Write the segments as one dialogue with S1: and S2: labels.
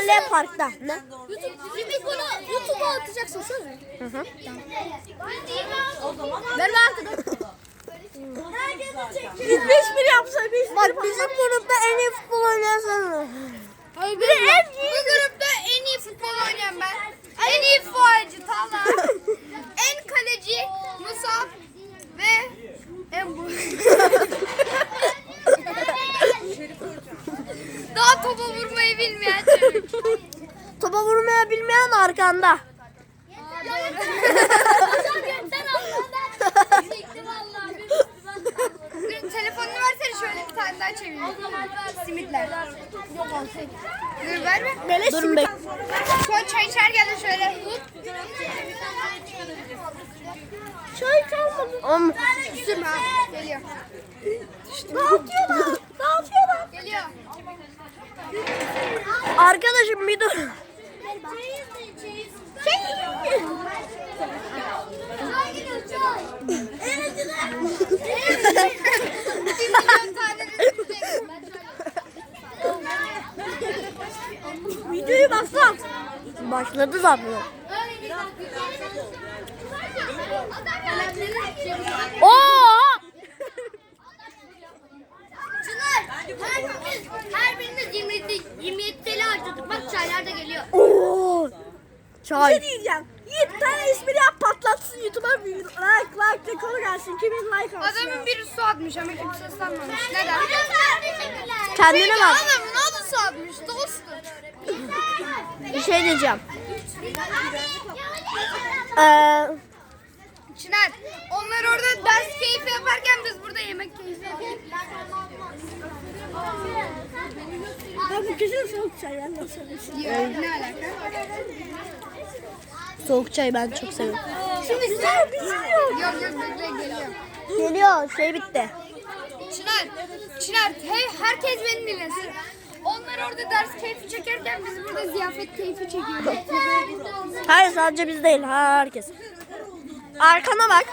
S1: Şelale Park'ta. Ne?
S2: Şimdi bunu YouTube'a atacaksın söz mü?
S1: Hı hı.
S2: Ver ben
S1: Biz beş bir yapsak biz. Bak bizim grupta en iyi futbol oynayan sen.
S2: Hayır, benim en iyi. Bu grupta en iyi futbol oynayan ben. En iyi fuarcı Talha. en kaleci Musab ve en bu. Daha topa vurmayı bilmeyen çocuk.
S1: Topa vurmaya bilmeyen arkanda.
S2: Dur telefonunu versene şöyle bir tane daha çevireyim. Simitler. Dur verme.
S1: Böyle Durun bek.
S2: Şöyle çay içerken de şöyle.
S1: Çay kalmadı. Om.
S2: Sürme ha. Geliyor.
S1: Dağıtıyorlar. Dağıtıyorlar.
S2: Geliyor.
S1: Arkadaşım bir dur. Videoyu başlat. Başladı zaten. Oo!
S2: Çınar, her birimiz, her birimiz 27, 27 TL harcadık. Bak çaylar da geliyor.
S1: Oo! Çay.
S3: şey diyeceğim. Yiğit tane espri yap patlatsın YouTube'a bir like like rekoru gelsin. Kimin like alsın
S2: Adamın biri su atmış ama kimse ıslanmamış. Neden?
S1: Kendine bak.
S2: adamın adı su atmış dostum.
S1: Bir şey diyeceğim. Ee,
S2: Çınar, onlar orada ders keyfi yaparken biz burada yemek keyfi yapıyoruz.
S3: Ben bu kesin soğuk çay ben nasıl söyleyeyim.
S2: Ne alaka?
S1: soğuk çay ben çok seviyorum.
S3: Şimdi size bir şey yok.
S2: Yok yok bekle geliyor.
S1: Geliyor şey bitti.
S2: Çınar, Çınar hey, herkes beni dinlesin. Onlar orada ders keyfi çekerken biz burada ziyafet keyfi çekiyoruz.
S1: Hayır sadece biz değil herkes. Arkana bak.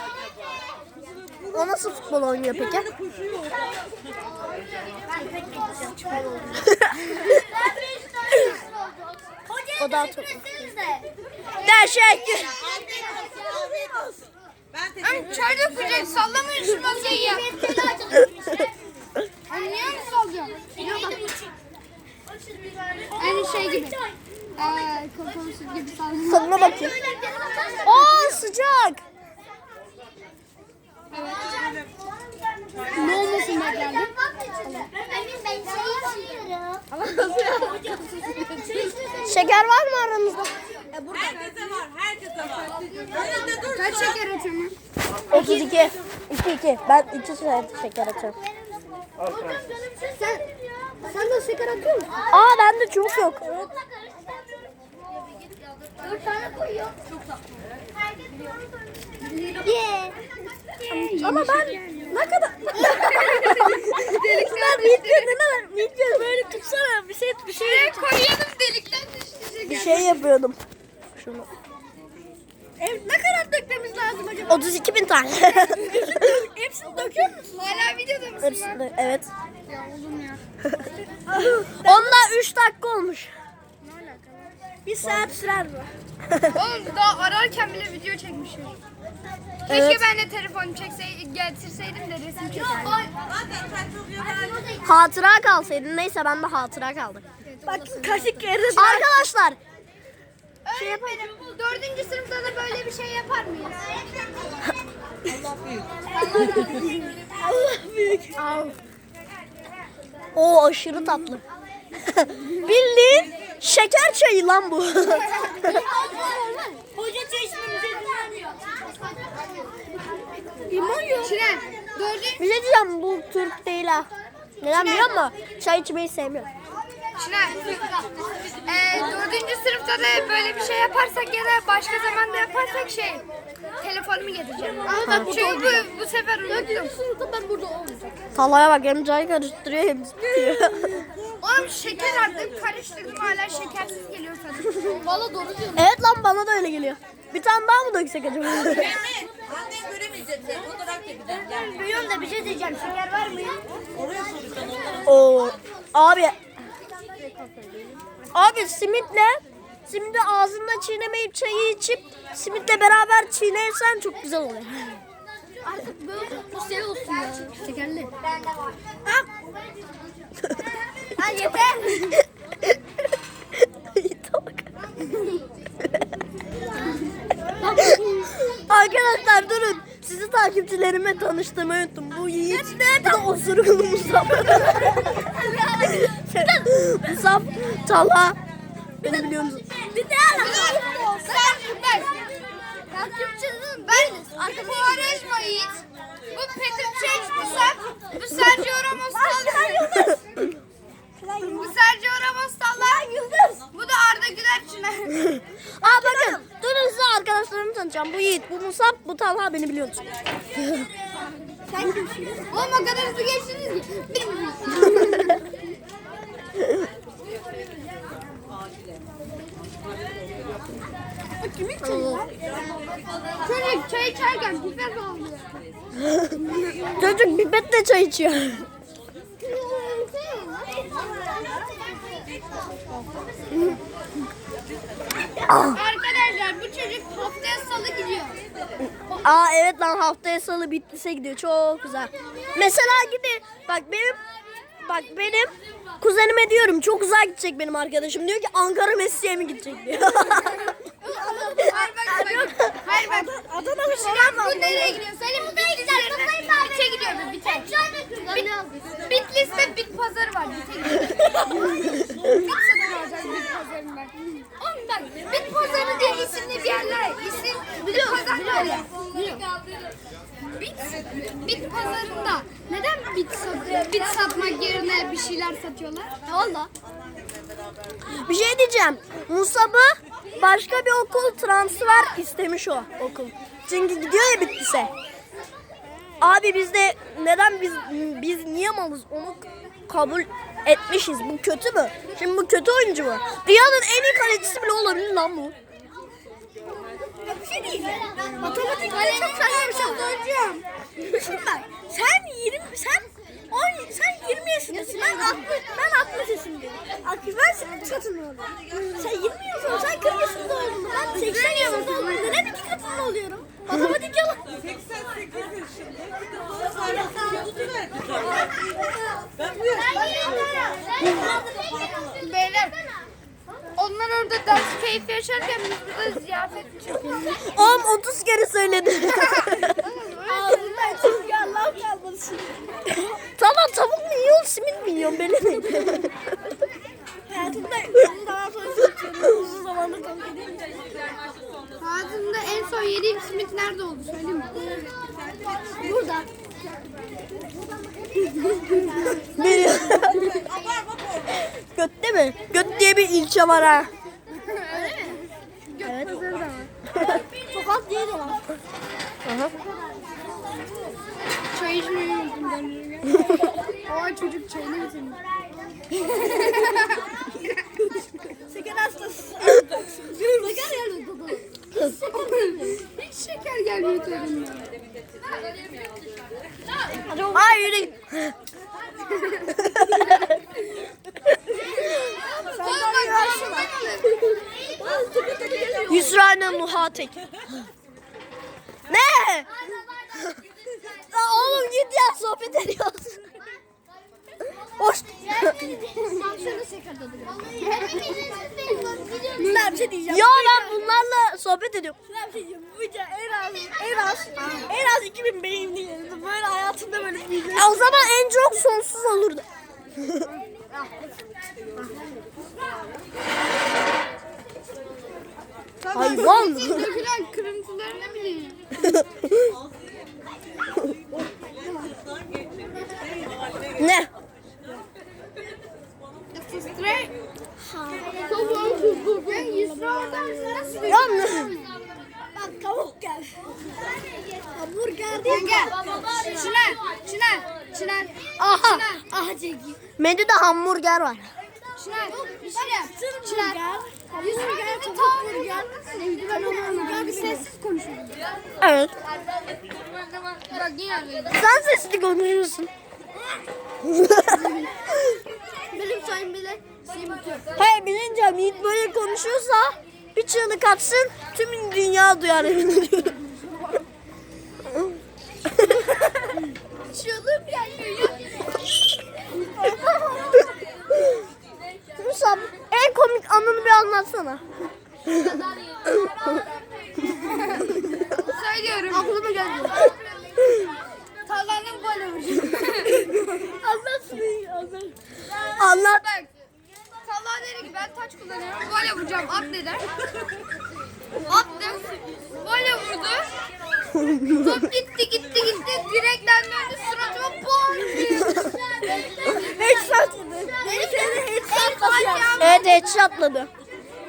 S1: O nasıl futbol oynuyor peki? o da. Teşekkür.
S2: Ama çay dökecek sallamayın şu masayı ya. Hani niye mi sallıyorsun? Aynı şey gibi. Aa, kokon süt gibi sallıyor.
S1: Tadına bakayım. Oo sıcak.
S2: Ne olmasın beklerdim.
S1: Şeker var mı aranızda?
S3: Herkese var, herkese var. Önünde dur.
S2: Kaç şeker atıyorum?
S1: 32. 2 2. Ben 2 şeker atıyorum.
S2: Sen, sen de şeker atıyor musun?
S1: Aa bende çok yok.
S2: Dört tane koyuyor.
S1: Ama ben ne kadar... Delikler video ne Video böyle tutsana bir şey bir şey
S2: Şuraya koyuyordum delikten düştü
S1: bir şey yapıyordum. Şunu.
S3: Ev, ne kadar dökmemiz lazım acaba?
S1: 32 bin tane.
S3: Hepsini döküyor musun?
S2: Hala videoda mısın?
S1: Hepsini, evet.
S2: Ya oğlum ya.
S1: Onda 3 dakika olmuş.
S3: Bir saat sürer bu.
S2: Oğlum daha ararken bile video çekmişim. Keşke
S1: Evet.
S2: ben de telefon çekseydim, getirseydim de resim çekerdim.
S1: Hatıra kalsaydın. Neyse ben de hatıra kaldım.
S3: Bak kaşık yeriz.
S1: Arkadaşlar
S2: Öğretmenim, dördüncü sınıfta da böyle bir şey yapar mıyız?
S1: O aşırı tatlı. Bildiğin şeker çayı lan bu.
S3: Hoca çeşmemize dinlemiyor.
S2: Şiren, dördüncü,
S1: bir şey diyeceğim bu Türk değil ha. Neden biliyor musun? Çay içmeyi sevmiyorum.
S2: Şiren, e, dördüncü sınıfta da böyle bir şey yaparsak ya da başka zamanda yaparsak şey, telefonumu getireceğim. Çünkü bu, bu sefer unuttum.
S3: sınıfta ben burada olmayacağım.
S1: Talaya bak hem çay karıştırıyor hem tutuyor.
S2: Oğlum şeker attım, karıştırdım hala şekersiz geliyor tadı. Valla doğru diyorsun.
S1: evet lan bana da öyle geliyor. Bir tane daha mı döksek acaba?
S3: Annen göremeyecek. Sen fotoğraf çekeceğim.
S2: Duyuyorum da bir şey diyeceğim, şeker var mı ya?
S3: Oraya soracağım.
S1: Oo abi Abi simitle simidi ağzında çiğnemeyip çayı içip simitle beraber çiğnersen çok güzel oluyor.
S2: Artık böyle bu şey olsun ya. Şekerli.
S3: Ha yeter.
S1: Arkadaşlar durun. Sizi takipçilerime tanıştırmayı unuttum. Bu Yiğit. Bu da osuruklu Mustafa. Musab, Talha. Beni biliyor musun?
S2: Bir daha Sen ben. Takipçinin ben. Arkadaşım. Quaresma Yiğit. Bu Peter Çeç Musab. Bu Sergio Ramos Talha. Bu Sergio Ramos. Yıldız. Bu da Arda Güler Çınar.
S1: Aa bakın. Durun size arkadaşlarımı tanıtacağım. Bu Yiğit, bu Musab, Talha beni biliyor musun?
S2: Sen? Oğlum o kadar hızlı geçtiniz ki.
S3: Kimin çayı lan?
S2: Çocuk çay içerken pipet aldı.
S1: Çocuk pipetle çay içiyor.
S2: Arkadaşlar bu çocuk haftaya salı gidiyor.
S1: Aa evet lan haftaya salı Bitlis'e gidiyor. Çok güzel. Mesela gibi bak benim bak benim kuzenime diyorum çok uzağa gidecek benim arkadaşım. Diyor ki Ankara Mesleğe mi gidecek diyor.
S2: Hayır bak bak. Bak.
S3: Adanalı
S2: Selim bu nereye gidiyor? Selim nereye gidiyor? Bite gidiyor bu bite. Bit, pazarı var. Bite gidiyor. bit bit pazarı diye isimli bir yerler. İsim bit pazar var ya. Bit, bit pazarında neden bit, sat, bit satmak yerine bir şeyler satıyorlar? Valla.
S1: Bir şey diyeceğim. Musab'ı başka bir okul transfer istemiş o okul. Çünkü gidiyor ya Bitlis'e. Abi biz de neden biz biz niye malız onu kabul etmişiz. Bu kötü mü? Şimdi bu kötü oyuncu mu? Dünyanın en iyi kalecisi bile olabilir lan bu.
S3: Bir şey diyeceğim. Matematikte çok saçma bir şey. Şimdi bak sen 20 sen 10 sen 20 yaşındasın. Ben 60 ben 60 yaşındayım. 60 ben senin iki katında oldum. Sen 20 yaşındasın. Sen 40 yaşında oldun. Ben 80 yaşında oldum. Neden iki katında oluyorum? Matematik yalan.
S2: Beyler onlar orada ders keyfi yaşarken biz burada ziyafet çekiyoruz.
S1: Oğlum 30 kere söyledi.
S3: Kalmasın.
S1: tamam tavuk mu yiyorsun simit mi yiyorsun beni mi?
S3: Hayatımda uzun zaman sonra seçiyorum. Uzun zamandır kabul edemeyeceğim.
S2: Hayatımda en son yediğim simit nerede oldu söyleyeyim mi? Burada.
S1: Biri. Götte mi? Göt diye bir ilçe var ha.
S2: Evet. Pazarı da var.
S3: Sokak diye de var.
S1: Aha.
S2: Ben. Aa çocuk çayını bitirmiş.
S3: Şeker hastası.
S2: Şeker geldi. Hiç şeker gelmiyor
S1: yürü.
S2: Oğlum bak karşımdan alır.
S1: Yusra'na muhatek. Ne? Ya oğlum git ya sohbet ediyoruz. Hoş.
S3: Ben bir şey diyeceğim.
S1: ya ben bunlarla sohbet ediyorum.
S3: Ben bir şey diyeceğim. Bu video en az en az en az 2000 beğeni geldi. Böyle hayatımda böyle bir video.
S1: O zaman en çok sonsuz olurdu. Hayvan.
S2: Dökülen kırıntılarını bileyim.
S1: ne?
S2: Straight. Kafam tuttu. Ben Yusra oradan nasıl
S1: Ya ne?
S3: Bak tavuk gel. Hamburger değil.
S2: Gel. Çınar. Çınar. Çınar.
S1: Aha.
S3: Aha çekeyim.
S1: Menüde hamburger var.
S2: Çınar. Bir şey yap. Çınar.
S3: Hamburger. Hamburger, tavuk burger.
S2: Ben onu hamburger bir sessiz konuşuyorum.
S1: Evet. Sen sesli konuşuyorsun.
S3: Benim sayım bile şeyim atıyor.
S1: Hayır bilince Yiğit böyle konuşuyorsa bir çığlık atsın tüm dünya duyar emin ediyorum.
S2: Çığlığım gelmiyor.
S1: Musab en komik anını bir anlatsana.
S2: Söylüyorum.
S3: Aklıma geldi.
S2: Tarlanın böyle vuracağım.
S3: Anlat şunu, anlat.
S1: Anlat.
S2: Bak. Talha dedi ki ben taç kullanıyorum. Böyle vuracağım. At dedi. Attım. Böyle vurdu. Top gitti gitti gitti. Direkten döndü suratıma bom diye.
S3: Headshot yedi. Beni seni headshot basıyor.
S1: Evet headshotladı.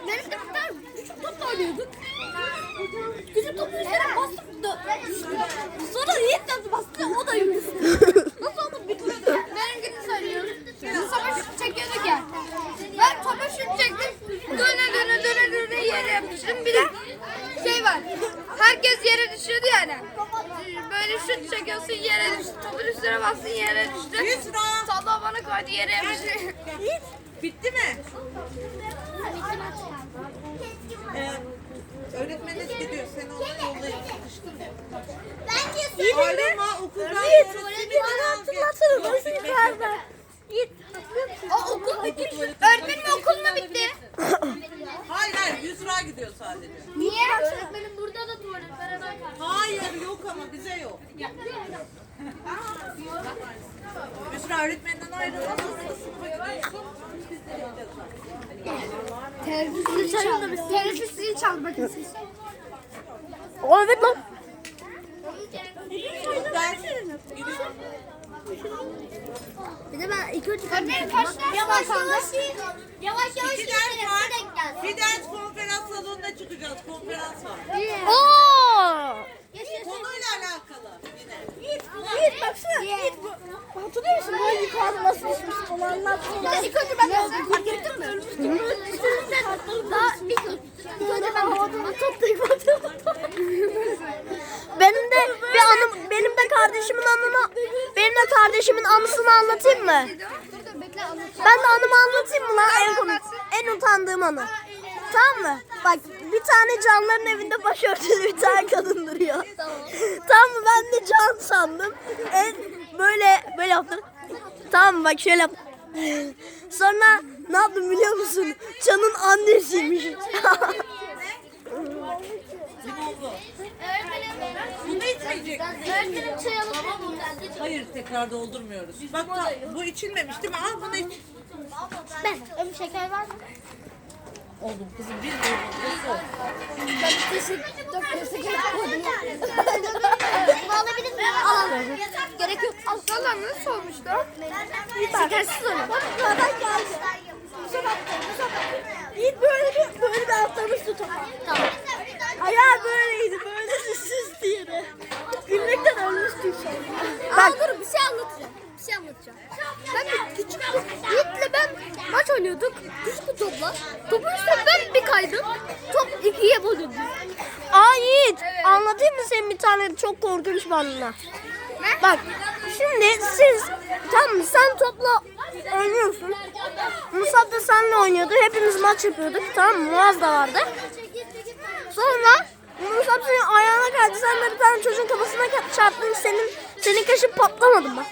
S3: Benim de bir tane küçük topla oynuyorduk. Küçük topu üzerine bastık da. Sonra Yiğit de bastı o da yürüdü. Nasıl oldu bilmiyorum.
S2: Benimkini söylüyorum. Sabah şut çekiyorduk ya. Ben topa şut çektim. Döne döne döne döne yere yapıştım. Bir de şey var. Herkes yere düşüyordu yani. Şut çekiyorsun yere düştü. Topun üstüne bastın yere düştü.
S4: Yusra.
S2: Salla bana koydu yere yapıştı.
S4: Bitti mi? Ee, öğretmeniniz gidiyor. Seni ona yollayın.
S3: Yiğit
S4: Ayrılma okuldan
S3: Yiğit.
S4: sonra
S3: Yiğit
S4: simit
S3: bana
S4: gel.
S3: Nasıl yukarıda? Yiğit.
S2: O okul bitmiş. Öğretmenim okul mu bitti?
S4: Hayır hayır Yusra gidiyor sadece.
S2: Niye? Öğretmenim burada da tuvalet beraber
S4: Hayır yok ama bize yok. Yusra öğretmeninden ayrılmazsa sınıfa gidiyorsun. Biz de
S2: zili çal. Bakın siz.
S1: O evet lan.
S4: Gidiyor.
S3: Bir de ben ilk önce
S2: Öğretmenim kaç ders
S3: Yavaş yavaş. Yavaş yavaş.
S4: İki ders var. Bir ders konferans salonuna çıkacağız. Konferans var.
S1: Oo!
S4: Konuyla alakalı yine.
S3: Yiğit, baksana. Yiğit bu. Hatırlıyor musun? Böyle yukarıda nasıl düşmüştük onu anlatsana. İlk önce ben de fark ettim mi? Ölmüştüm. Daha ilk önce ben havada toplayıp.
S1: Benim de bir anım, benim de kardeşimin anını, benim de kardeşimin anısını anlatayım mı? Ben de anımı anlatayım mı lan en komik, en utandığım anı. Tamam mı? Bak bir tane canların evinde başörtülü bir tane kadın duruyor. Tamam. mı? Ben de can sandım. En, böyle böyle yaptım. Tamam? Bak şöyle yap. Sonra ne yaptım biliyor musun? Can'ın annesiymiş.
S4: Bunu içmeyecek.
S2: Öğretmenim çay alıp
S4: Hayır tekrar doldurmuyoruz. Bak bu içilmemiş değil mi? Al bunu iç.
S3: Ben. Ömür şeker var mı?
S4: Oğlum kızım bir doldurdu.
S3: Bunu alabilir miyim? Alamıyorum. Gerek yok. Al.
S2: Valla nasıl olmuştu?
S3: Şekersiz olur. Bak geldi. Yiğit böyle bir böyle bir atlamıştı topa. Tamam. Ayağı böyleydi. Böyle süssüz yere. Gülmekten ölmüştü şey. Bak. dur bir şey anlatacağım. Bir şey anlatacağım. Ben bir küçük Yiğit'le ben maç oynuyorduk. Küçük bir topla. Topun üstüne ben bir kaydım. Top ikiye bölündü.
S1: Aa Yiğit anlatayım mı senin bir tane çok korkunç bir? Bak şimdi siz tam sen topla oynuyorsun. Musab da seninle oynuyordu. Hepimiz maç yapıyorduk. Tamam mı? Muaz da vardı. Sonra Musab senin ayağına kaydı. Sen de bir tane çocuğun kafasına ka- çarptın. Senin senin kaşın patlamadı mı?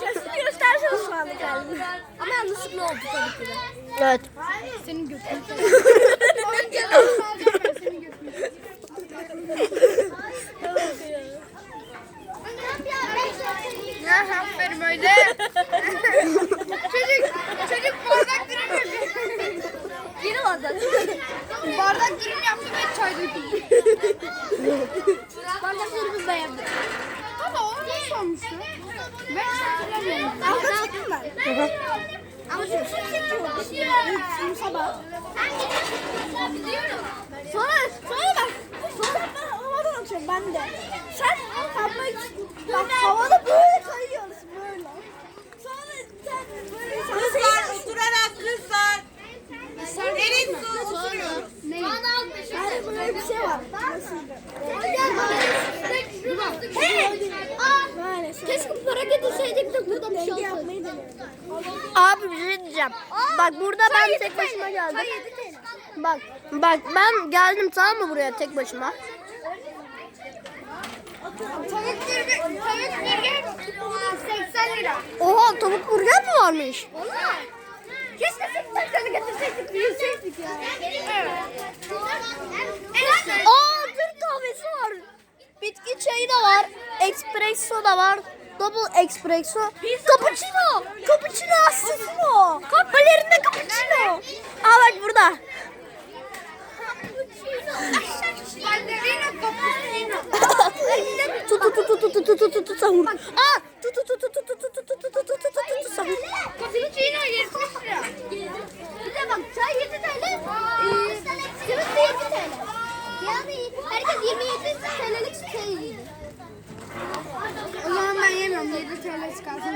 S3: Sesini göstersene şu anda kendini. Ama yanlışlıkla oldu tabii ki de.
S1: Evet.
S2: Senin götün. Aferin öyle. çocuk, çocuk bardak dürüm yapıyor.
S3: Yeni bardak.
S2: bardak dürüm yaptı ve çay döküldü.
S3: Bardaklarımız da yaptık.
S2: Baba o nasıl olmuştu? Ben hiç hatırlamıyorum.
S3: Anlatayım ben. Ama çok şey. Şimdi sabah. Sonra, sonra bak. Sonra ben havadan atıyorum ben de. Sen kaymak bak havada böyle kayıyorsun böyle. Sonra sen böyle
S4: Kızlar oturarak kızlar. Derin su oturuyoruz.
S3: Yani böyle bir şey var. Keşke düşseydik de burada bir şey olsaydı. Abi bir şey diyeceğim.
S1: Bak burada ben tek başıma geldim. Bak bak ben geldim tamam mı buraya tek başıma?
S2: Tavuk burger, tavuk burger 80 lira.
S1: Oha tavuk burger mi varmış?
S2: Valla. Keşke 80 tane getirseydik, yiyseydik ya.
S1: Var. Bitki çayı da var. Espresso da var. Double espresso. Cappuccino. Cappuccino assassino. Balerina cappuccino. Aa bak burada.
S2: Ballerina.
S1: Tut tut tut tut tut tut tut tut sahur. Aa tut tut tut tut tut tut tut tut tut tut tut tut sahur.
S2: Cappuccino 70 lira. Bir de bak çay 7 TL. Ee, simit de 7 TL. Yani herkes 27 TL'lik şey yedi. O zaman ben yemiyorum. 7 TL çıkarsın.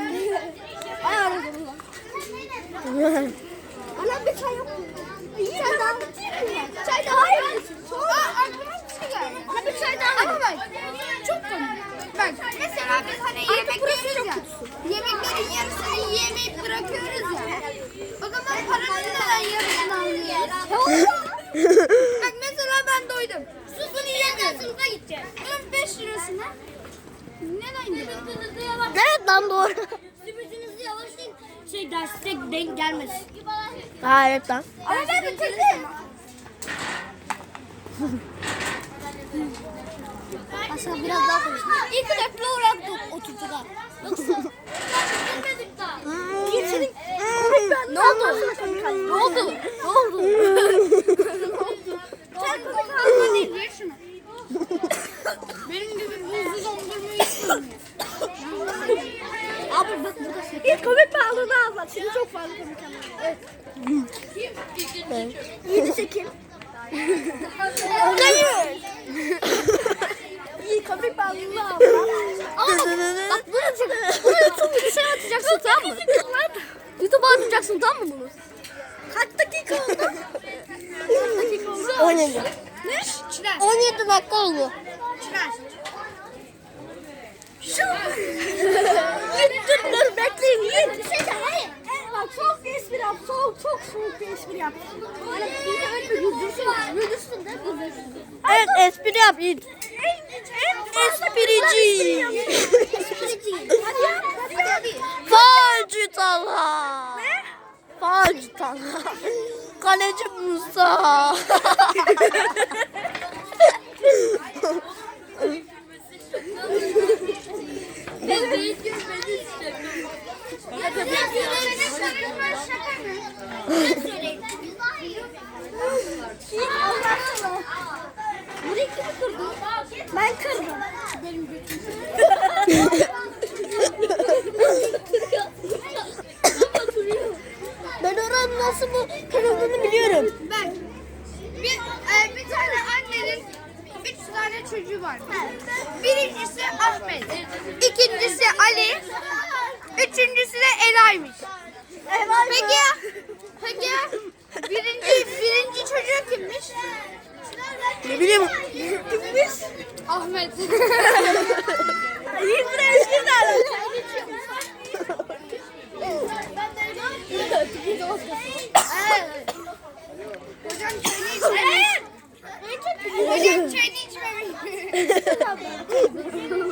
S2: Ay aradım lan. Ana bir çay yok mu? Çay daha Çay daha hayır. Aa aklıma bir şey geldi. Ana bir çay daha Ama bak çok komik. Bak mesela biz hani yemek yiyoruz ya. Yemeklerin yarısını yiyemeyip bırakıyoruz ya. O zaman paranın neden yarısını alıyoruz? Bak mesela ben doydum. Susunu yiyemem. Sınıfa gideceğim. Bunun 5 lirasına. Neden yiyorum?
S1: Evet lan doğru.
S3: Sürprizinizde yavaşlayın. Şey derste denk gelmesin.
S1: Ha evet lan.
S2: Ama ben bitirdim.
S3: Aslında biraz daha konuşalım. İlk dakika olarak oturduk ha. Yoksa bilmedik daha.
S1: Ne oldu? Ne oldu? Ne oldu?
S2: Sen komik halde değil. Ye şunu. Benim gibi buzlu dondurma yiyorsun.
S3: Abi bak burada şey.
S1: İlk komik bağlığını anlat. Şimdi çok fazla komik anlat. Evet. Yedisi kim? Hayır. İyi komik bağlığını anlat.
S3: Ama bak, bak bunu çok, bunu YouTube videosuna atacaksın tamam mı? YouTube'a atacaksın tamam mı bunu?
S1: Kaç dakika oldu?
S3: Kaç dakika oldu?
S1: 17.
S2: Ne? Çınar.
S1: 17 dakika oldu.
S2: Çınar.
S1: dur dur bekleyin. Yiyin.
S3: Bir şey de hayır.
S1: Bak soğuk bir espri yap. Soğuk çok soğuk bir espri yap.
S3: Böyle bir de öyle bir güldürsün. Güldürsün de güldürsün.
S1: Evet espri yap Yiğit. Esprici.
S3: Hadi. Hadi.
S1: Falcı Talha. Ne? Falcı Talha. Kaleci Musa.
S3: Burayı kim kırdı?
S1: ben kırdım. Ben oranın nasıl bu kırıldığını biliyorum.
S2: Bak. Bir, e, bir tane annenin üç tane çocuğu var. Birincisi Ahmet. ikincisi Ali. Üçüncüsü de Ela'ymış. Peki peki birinci, birinci çocuğu kimmiş?
S1: Ne bileyim. Kimmiş?
S2: Ahmet.
S1: İyi bir espri de
S2: Hocam çayını içmemiş. Hocam çayını içmemiş.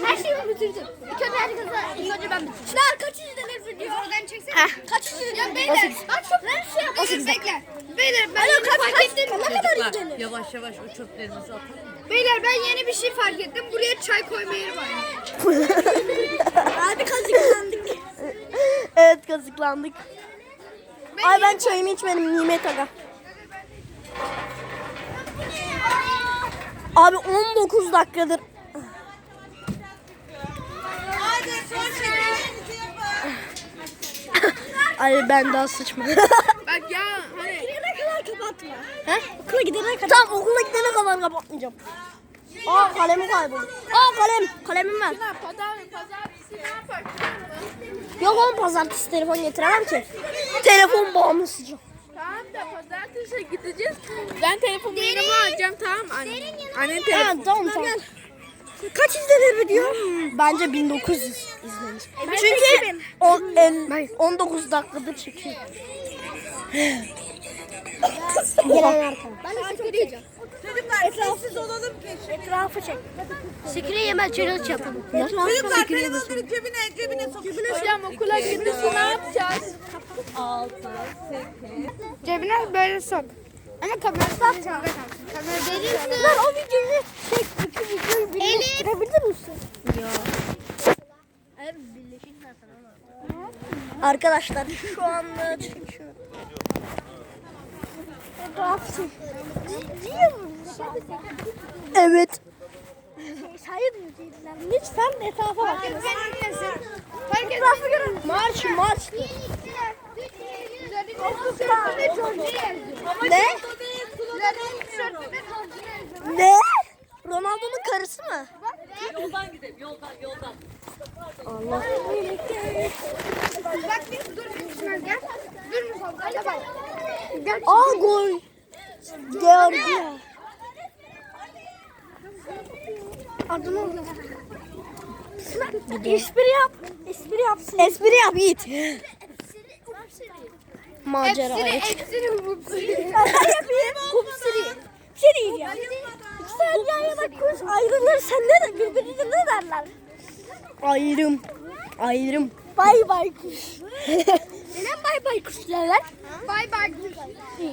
S3: Her şeyi bitirdim. İlk önce herkese, ilk önce ben bitirdim.
S2: Çınar kaç izlenir video? Oradan çeksene. Kaç izlenir? Ya beyler. Bak şu ben şey yapayım. Bekle. Beyler ben yeni fark ettim. Ne kadar izlenir?
S4: Yavaş yavaş o çöplerimizi atalım?
S2: Beyler ben yeni bir şey fark ettim. Buraya çay koyma yeri var.
S1: Abi kazıklandık. evet kazıklandık. Ay ben çayımı içmedim Nimet Aga. Abi 19 dakikadır.
S4: Hadi son şeylerinizi yapın.
S1: Ay ben daha sıçma.
S2: Bak ya hani.
S1: gidene kadar kapatma. He? Okula gidene kadar. Tamam okula gidene kadar kapatmayacağım. Aa kalemi kayboldu. Aa kalem. Kalemim var.
S2: Pazar, pazartesi ne yapar?
S1: Yok oğlum pazartesi telefon getiremem ki. Telefon bağımlısıcım.
S2: Tamam da pazartesi gideceğiz. Ben telefonumu yanıma alacağım tamam mı? Anne. Anne
S1: Ha, tamam tamam. Kaç izlenir video? Bence 1900 izlenir. Çünkü on, el, 19 dakikadır çekiyor. Gelen arka.
S2: Ben de sekiri yiyeceğim.
S4: Çocuklar sessiz olalım ki.
S1: Etrafı çek.
S2: Sekiri yemez challenge yapalım.
S4: Çocuklar telefonları cebine cebine sok.
S2: Hocam okula gidiyorsun ne yapacağız?
S4: Altı, sekiz.
S2: Cebine böyle sok. Ama kamerası açacağım. Kamera verirsin.
S3: Lan o videoyu çek. İki videoyu birleştirebilir misin?
S1: Arkadaşlar şu anda
S3: mu?
S1: Evet.
S3: Hayır. Lütfen etrafa bak.
S2: Herkes
S3: Etrafı görün.
S1: Marş marş.
S2: Ne?
S1: Ne? Ronaldo'nun karısı mı?
S4: Yoldan gidelim yoldan yoldan.
S2: Bak bir dur bir şuna gel. Dur Musa hadi bak. Gel.
S1: Aa gol. Georgia.
S3: Adını orada. Espri yap. Espri yapsın.
S1: Espri yap Yiğit. Macera.
S2: Hepsini
S1: evet.
S2: hepsini hepsini.
S3: yapayım. Kupsiri. Bir şey diyeceğim. İki tane yan yana kuş ayrılırsa ne de birbirine ne derler?
S1: Ayrım. Ayrım.
S3: Bay bay kuş. Neden bay bay kuş derler?
S2: Bay bay.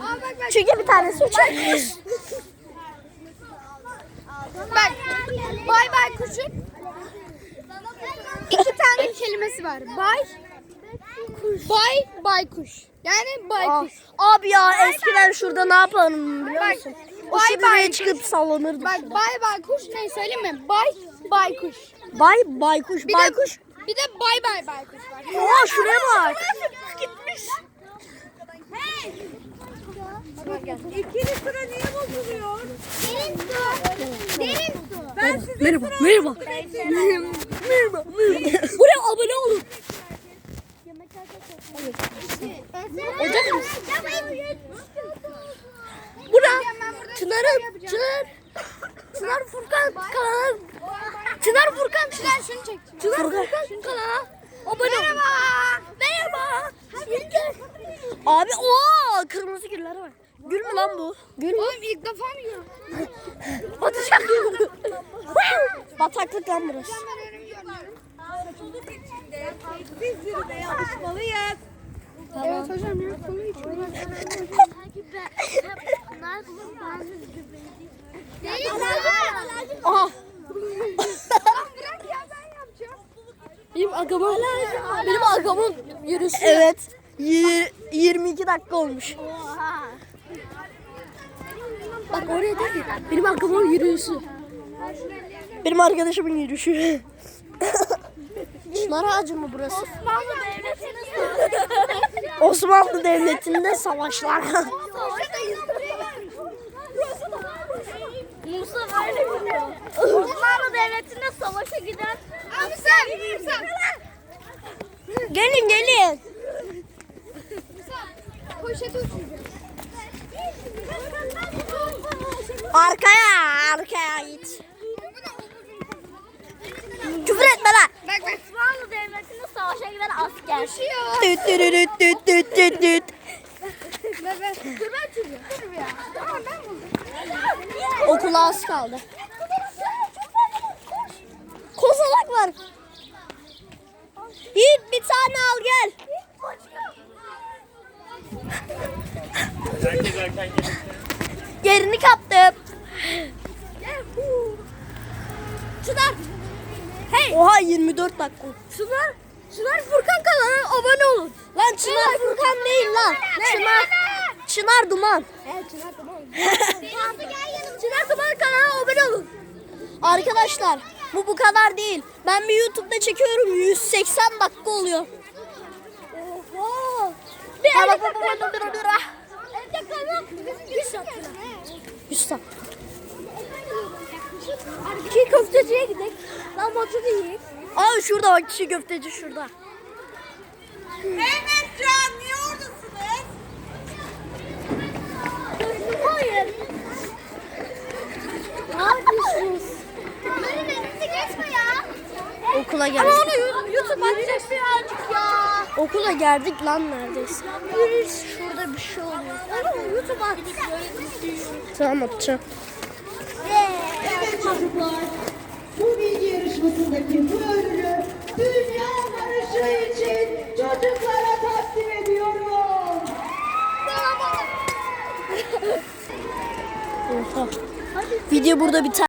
S2: Aa bak bak.
S3: Çünkü bir tanesi uçar.
S2: Bak. Bay bay kuşun iki tane kelimesi var. Bay Bay baykuş. Yani baykuş.
S1: Abi ya eskiden şurada ne yapalım biliyor
S2: Bak,
S1: musun? O
S2: bay
S1: şuraya
S2: bay
S1: çıkıp sallanırdık.
S2: Bak bay baykuş ne söyleyeyim mi? Bay baykuş.
S1: Bay baykuş
S2: Bir
S1: baykuş.
S2: de bir de bay bay baykuş var.
S1: Oha şuraya bak.
S2: Gitmiş.
S4: İkili sıra niye bozuluyor?
S2: Derin su. Derin su.
S4: Ben size
S1: Merhaba merhaba. Merhaba merhaba. Buraya abone olun.
S2: Ocak mı?
S1: Bura Çınar'ın Çınar. Çınar Furkan kanalı. Çınar Furkan
S2: Çınar şunu çek.
S1: Çınar Furkan kanala abone olun. Merhaba. Merhaba. Abi o kırmızı güller var. Gül mü lan bu? Gül mü?
S2: Oğlum ilk defa mı yiyor?
S1: Batacak. Bataklık lan burası.
S2: Ben önüm görmüyorum.
S4: topluluk içinde biz yürümeye alışmalıyız.
S2: Evet hocam ya konu içiyor.
S1: Aha.
S2: Bırak ya ben yapacağım.
S1: Benim agamın benim agamın yürüsü. Evet. Yi- 22 dakika olmuş. Bak oraya değil. Benim agamın yürüyüşü. Benim arkadaşımın yürüyüşü. Çınar ağacı mı burası? Osmanlı Devleti'nde savaşlar.
S3: Musa böyle biliyor. Osmanlı Devleti'nde savaşa giden
S2: Abi sen. Sen.
S1: gelin gelin.
S2: Uçuracağım.
S1: Arkaya arkaya git. Küfür etme lan.
S2: Bak bak.
S3: Osmanlı Devleti'nde savaşa giden asker.
S2: Uçuyor.
S1: Düt düt düt düt düt düt.
S2: Bak. Dur ben uçuracağım. Dur ya. Tamam ben buldum.
S1: Okula az kaldı. Kozalak var. Yiğit bir tane al gel.
S5: Herkes erken.
S1: Yerini kaptım.
S3: Çınar. Hey.
S1: Oha 24 dakika.
S3: Çınar. Çınar Furkan kanalına abone olun.
S1: Lan Çınar Furkan değil lan. Çınar. Çınar Duman.
S3: Çınar Duman kanalına abone olun.
S1: Arkadaşlar bu bu kadar değil. Ben bir YouTube'da çekiyorum 180 dakika oluyor.
S3: Oha.
S1: Bir bak bak bak bak bak bak.
S3: Evde kalan. Yüz
S1: Yüz dakika.
S3: Çiğ köfteciye gidelim. Lahmacun yiyek.
S1: Aa şurada bak çiğ köfteci şurada.
S4: Mehmetcan niye oradasınız?
S3: Hayır. Ne yapıyorsunuz?
S2: Benim önümüze geçme ya.
S1: Okula
S3: Ama
S1: geldik.
S3: onu YouTube açacak birazcık ya.
S1: Okula geldik lan neredeyse.
S3: Yürüyüş. Şurada bir şey Oğlum YouTube at.
S1: Tamam atacağım.
S4: Evet çocuklar, bu bilgi yarışmasındaki bu ödülü dünya barışı için çocuklara takdim ediyorum.
S1: Video burada biter.